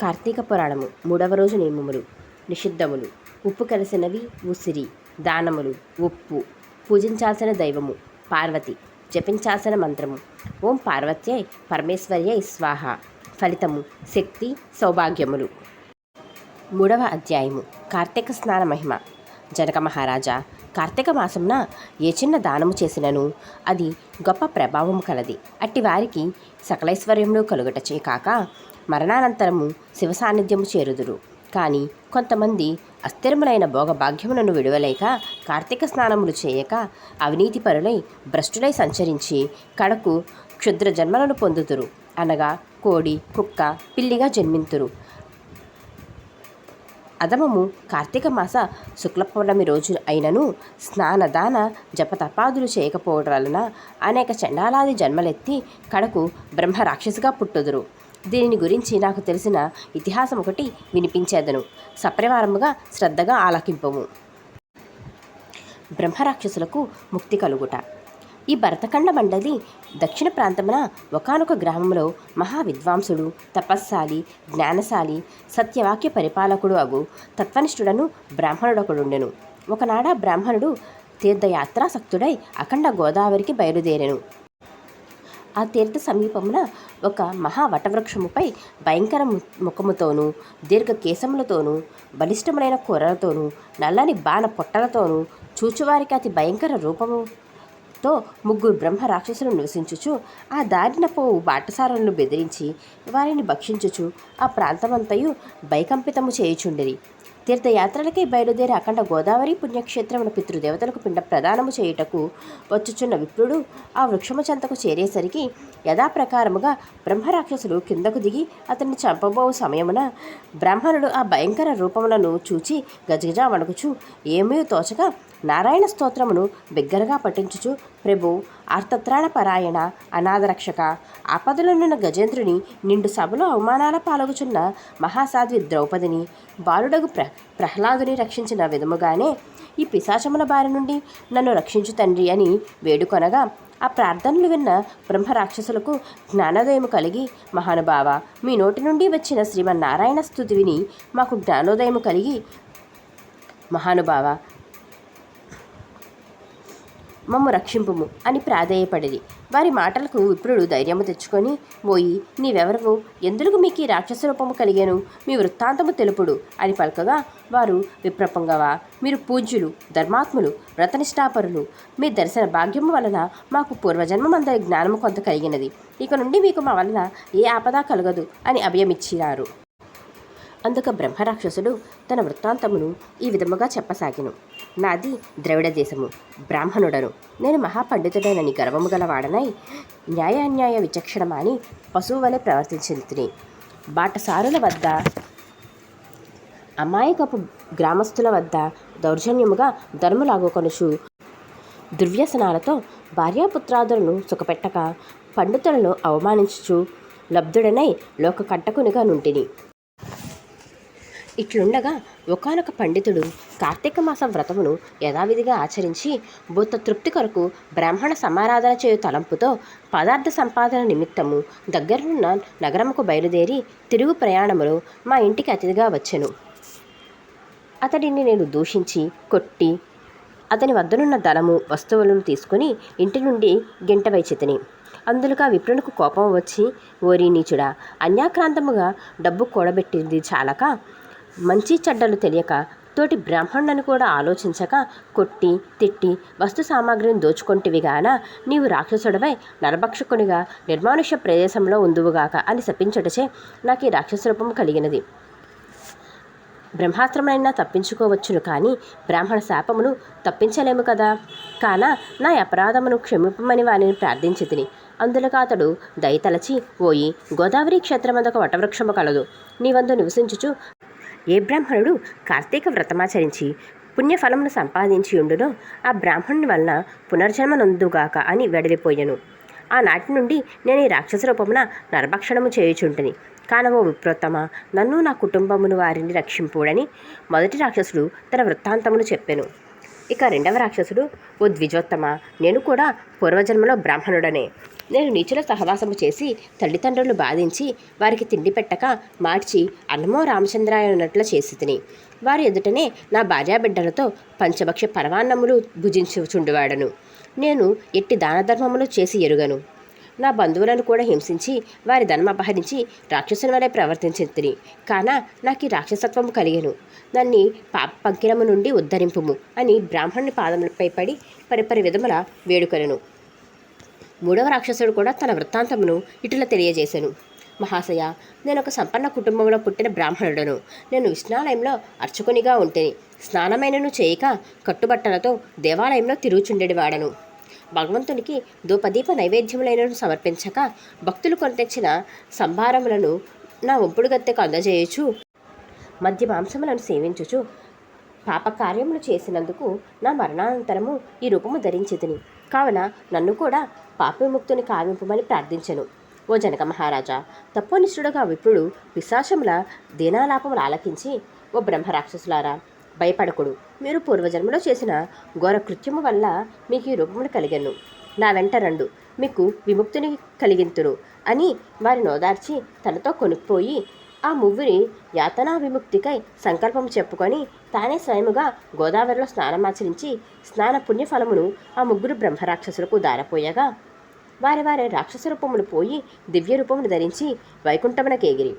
కార్తీక పురాణము మూడవ రోజు నియమములు. నిషిద్ధములు. ఉప్పు కలిసినవి ఉసిరి దానములు ఉప్పు. పూజించాల్సిన దైవము పార్వతి. జపించాల్సిన మంత్రము. ఓం పార్వత్యై పరమేశ్వర్యై స్వాహ. ఫలితము శక్తి సౌభాగ్యములు. మూడవ అధ్యాయము. కార్తీక స్నాన మహిమ. జనక మహారాజా కార్తీక మాసంన ఏ చిన్న దానము చేసినను? అది గొప్ప ప్రభావము కలది. అట్టి వారికి సకలైశ్వర్యములు కలుగటచే కాక మరణానంతరము శివ సాన్నిధ్యము చేరుదురు. కానీ కొంతమంది అస్థిరములైన భోగభాగ్యములను విడువలేక కార్తీక స్నానములు చేయక అవినీతి పరులై భ్రష్టులై సంచరించి కడకు క్షుద్ర జన్మలను పొందుతురు అనగా కోడి కుక్క పిల్లిగా జన్మింతురు. అదమము కార్తీక మాస శుక్ల పౌర్ణమి రోజు అయినను స్నానదాన జపతపాదులు చేయకపోవడం వలన అనేక చండాలాది జన్మలెత్తి కడకు బ్రహ్మ రాక్షసిగా పుట్టుదురు. దీనిని గురించి నాకు తెలిసిన ఇతిహాసం ఒకటి వినిపించేదను. సప్రవారముగా శ్రద్ధగా ఆలకింపము. బ్రహ్మరాక్షసులకు ముక్తి కలుగుట. ఈ భరతఖండ మండలి దక్షిణ ప్రాంతమున ఒకానొక గ్రామంలో మహా విద్వాంసుడు తపస్సాలి జ్ఞానశాలి సత్యవాక్య పరిపాలకుడు అగు తత్వనిష్ఠుడను బ్రాహ్మణుడొకడుండెను. ఒకనాడ బ్రాహ్మణుడు తీర్థయాత్రాసక్తుడై అఖండ గోదావరికి బయలుదేరెను. ఆ తీర్థ సమీపమున ఒక మహా వటవృక్షముపై భయంకర ము- ముఖముతోనూ దీర్ఘ కేశములతోనూ బలిష్టములైన కూరలతోనూ నల్లని బాణ పొట్టలతోనూ చూచువారికి అతి భయంకర రూపముతో ముగ్గురు బ్రహ్మ రాక్షసులు నివసించుచు ఆ దారిన పోవు బాటసారులను బెదిరించి వారిని భక్షించుచు ఆ ప్రాంతమంతయు భయకంపితము చేయుచుండిరి. తీర్థయాత్రలకై బయలుదేరి అఖండ గోదావరి పుణ్యక్షేత్రమున పితృదేవతలకు పిండ ప్రదానము చేయుటకు వచ్చుచున్న విప్రుడు ఆ వృక్షము చెంతకు చేరేసరికి యథాప్రకారముగా బ్రహ్మరాక్షసులు కిందకు దిగి అతన్ని చంపబో సమయమున బ్రాహ్మణుడు ఆ భయంకర రూపములను చూచి గజగజ వణుకుచు ఏమీ తోచక నారాయణ స్తోత్రమును బిగ్గరగా పఠించుచు ప్రభు ఆర్తత్రాణ పరాయణ అనాథరక్షక ఆపదలోనున్న గజేంద్రుని నిండు సభలో అవమానాల పాల్గొచున్న మహాసాధ్వి ద్రౌపదిని బాలుడగు ప్ర ప్రహ్లాదుని రక్షించిన విధముగానే ఈ పిశాచముల బారి నుండి నన్ను రక్షించు తండ్రి అని వేడుకొనగా ఆ ప్రార్థనలు విన్న బ్రహ్మ రాక్షసులకు జ్ఞానోదయం కలిగి మహానుభావ మీ నోటి నుండి వచ్చిన శ్రీమన్నారాయణ స్థుతి విని మాకు జ్ఞానోదయం కలిగి మహానుభావ మమ్ము రక్షింపుము అని ప్రాధేయపడేది వారి మాటలకు విప్రుడు ధైర్యము తెచ్చుకొని పోయి నీవెవరవు? ఎందుకు మీకు ఈ రాక్షస రూపము కలిగాను? మీ వృత్తాంతము తెలుపుడు అని పలకగా వారు విప్రపంగవా? మీరు పూజ్యులు ధర్మాత్ములు వ్రతనిష్టాపరులు మీ దర్శన భాగ్యము వలన మాకు పూర్వజన్మమందరి జ్ఞానము కొంత కలిగినది. ఇక నుండి మీకు మా వలన ఏ ఆపద కలగదు అని అభయమిచ్చినారు అందుక బ్రహ్మరాక్షసుడు తన వృత్తాంతమును ఈ విధముగా చెప్పసాగిను. నాది ద్రవిడ దేశము బ్రాహ్మణుడను. నేను మహాపండితుడనని గర్వము గలవాడనై న్యాయాన్యాయ విచక్షణమాని పశువు వలె ప్రవర్తించింది బాటసారుల వద్ద అమాయకపు గ్రామస్తుల వద్ద దౌర్జన్యముగా ధర్మలాగొకొనుచు దుర్వ్యసనాలతో భార్యాపుత్రాదులను సుఖపెట్టక పండితులను అవమానించుచు లబ్ధుడనై లోక కంటకునిగా నుంటిని. ఇట్లుండగా ఒకానొక పండితుడు కార్తీక మాస వ్రతమును యథావిధిగా ఆచరించి బొత్త తృప్తి కొరకు బ్రాహ్మణ సమారాధన చేయు తలంపుతో పదార్థ సంపాదన నిమిత్తము దగ్గరున్న నగరముకు బయలుదేరి తిరుగు ప్రయాణములో మా ఇంటికి అతిథిగా వచ్చెను. అతడిని నేను దూషించి కొట్టి అతని వద్దనున్న ధనము వస్తువులను తీసుకుని ఇంటి నుండి గింట వైచితిని అందులోగా విప్రునికి కోపం వచ్చి ఓరి నీచుడా అన్యాక్రాంతముగా డబ్బు కూడబెట్టింది చాలక మంచి చెడ్డలు తెలియక తోటి బ్రాహ్మణుని కూడా ఆలోచించక కొట్టి తిట్టి వస్తు సామాగ్రిని దోచుకొంటివిగాన నీవు రాక్షసుడవై నరభక్షకునిగా నిర్మానుష్య ప్రదేశంలో ఉందువుగాక అని శపించటచే నాకు ఈ రాక్షస రూపం కలిగినది. బ్రహ్మాస్త్రమైనా తప్పించుకోవచ్చును కానీ బ్రాహ్మణ శాపమును తప్పించలేము కదా. కాన నా అపరాధమును క్షమింపమని వానిని ప్రార్థించి తిని అందులోకి అతడు దయతలచి పోయి గోదావరి క్షేత్రమందొక వటవృక్షము కలదు. నీవందు నివసించుచు ఏ బ్రాహ్మణుడు కార్తీక వ్రతమాచరించి పుణ్యఫలమును సంపాదించి ఉండునో ఆ బ్రాహ్మణుని వలన పునర్జన్మనందుగాక అని వెడలిపోయాను ఆనాటి నుండి నేను ఈ రాక్షస రూపమున నరభక్షణము చేయుచుంటిని. కానవో విప్రోత్తమ నన్ను నా కుటుంబమును వారిని రక్షింపుడని మొదటి రాక్షసుడు తన వృత్తాంతమును చెప్పాను. ఇక రెండవ రాక్షసుడు ఓ ద్విజోత్తమ నేను కూడా పూర్వజన్మలో బ్రాహ్మణుడనే. నేను నీచుల సహవాసము చేసి తల్లిదండ్రులు బాధించి వారికి తిండి పెట్టక మార్చి అన్నమో రామచంద్రాయనట్లు చేసి తిని వారి ఎదుటనే నా భార్యాబిడ్డలతో పంచభక్ష పరమాన్నములు భుజించుచుండువాడను. నేను ఎట్టి దానధర్మములు చేసి ఎరుగను. నా బంధువులను కూడా హింసించి వారి ధనం అపహరించి రాక్షసుని వలె ప్రవర్తించింది కాన నాకు ఈ రాక్షసత్వము కలిగను. నన్ను పాప పంకిరము నుండి ఉద్ధరింపుము అని బ్రాహ్మణుని పాదములపై పడి పరిపరి విధముల వేడుకలను మూడవ రాక్షసుడు కూడా తన వృత్తాంతమును ఇటుల తెలియజేశాను మహాశయ నేను ఒక సంపన్న కుటుంబంలో పుట్టిన బ్రాహ్మణుడను. నేను విష్ణాలయంలో అర్చకునిగా ఉంటేని. స్నానమైనను చేయక కట్టుబట్టలతో దేవాలయంలో తిరుగుచుండెడివాడను భగవంతునికి ధూపదీప నైవేద్యములైనను సమర్పించక భక్తులు కొనతెచ్చిన సంభారములను నా ఒంపుడుగత్తెకు అందజేయచు మధ్య మాంసములను సేవించుచు పాపకార్యములు చేసినందుకు నా మరణానంతరము ఈ రూపము ధరించితిని కావున నన్ను కూడా పాపవిముక్తుని కావింపమని ప్రార్థించెను. ఓ జనక మహారాజా తపోనిష్ఠుడుగా విప్రుడు విశాషముల దీనాలాపములు ఆలకించి ఓ బ్రహ్మరాక్షసులారా భయపడకుడు. మీరు పూర్వజన్మలో చేసిన ఘోర కృత్యము వల్ల మీకు ఈ రూపములు కలిగను. నా వెంట రండు మీకు విముక్తిని కలిగింతురు అని వారి నోదార్చి తనతో కొనుక్కోయి ఆ ముగ్గురి యాతనా విముక్తికై సంకల్పం చెప్పుకొని తానే స్వయముగా గోదావరిలో స్నానమాచరించి స్నాన పుణ్యఫలమును ఆ ముగ్గురు బ్రహ్మరాక్షసులకు దారపోయగా వారి వారి రాక్షస రూపములు పోయి దివ్య రూపమును ధరించి వైకుంఠమునకేగిరి.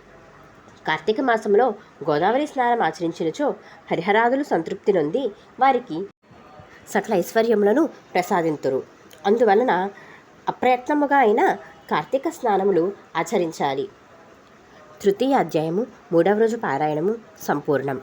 కార్తీక మాసంలో గోదావరి స్నానం ఆచరించినచో హరిహరాదులు సంతృప్తి నొంది వారికి సకల ఐశ్వర్యములను ప్రసాదింతురు. అందువలన అప్రయత్నముగా అయినా కార్తీక స్నానములు ఆచరించాలి. తృతీయ అధ్యాయము మూడవ రోజు పారాయణము సంపూర్ణం.